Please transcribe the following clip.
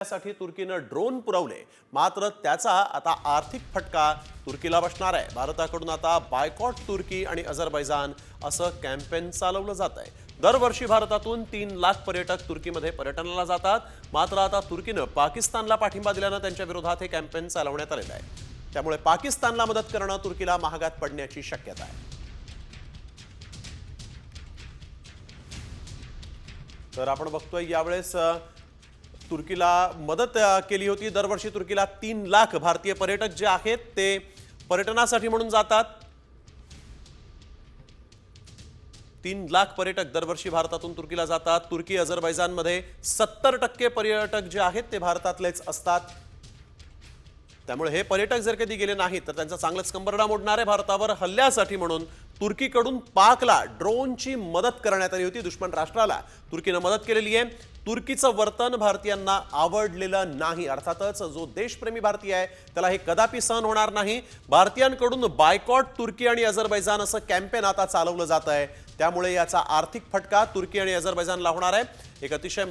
साठी तुर्कीनं ड्रोन पुरवले. मात्र त्याचा आता आर्थिक फटका तुर्कीला बसणार आहे. भारताकडून आता बायकॉट तुर्की आणि अझरबैजान असं कॅम्पेन चालवलं जात आहे दरवर्षी भारतातून तीन लाख पर्यटक तुर्कीमध्ये पर्यटनाला जातात. मात्र आता तुर्कीनं पाकिस्तानला पाठिंबा दिल्यानं त्यांच्या विरोधात हे कॅम्पेन चालवण्यात आलेलं आहे. त्यामुळे पाकिस्तानला मदत करणं तुर्कीला महागात पडण्याची शक्यता आहे. तर आपण बघतोय यावेळेस तुर्कीला मदत केली होती. दरवर्षी तुर्कीला तीन लाख भारतीय पर्यटक जे आहेत ते पर्यटनासाठी म्हणून जातात. तीन लाख पर्यटक दरवर्षी भारतातून तुर्कीला जातात. तुर्की अझरबैजानमध्ये सत्तर टक्के पर्यटक जे आहेत ते भारतातलेच असतात. त्यामुळे हे पर्यटक जर कधी गेले नाहीत तर त्यांचा चांगलाच कंबरडा मोडणार आहे भारतावर हल्ल्यासाठी म्हणून तुर्कीकडून पाकला ड्रोनची मदत करण्यात आली होती दुश्मन राष्ट्राला. तुर्कीनं मदत केलेली आहे. तुर्कीचं वर्तन भारतीयांना आवडलेलं नाही. अर्थातच जो देशप्रेमी भारतीय आहे त्याला हे कदापि सहन होणार नाही. भारतीयांकडून बायकॉट तुर्की आणि अझरबैजान असं कॅम्पेन आता चालवलं जात आहे. त्यामुळे याचा आर्थिक फटका तुर्की आणि अझरबैजानला होणार आहे. एक अतिशय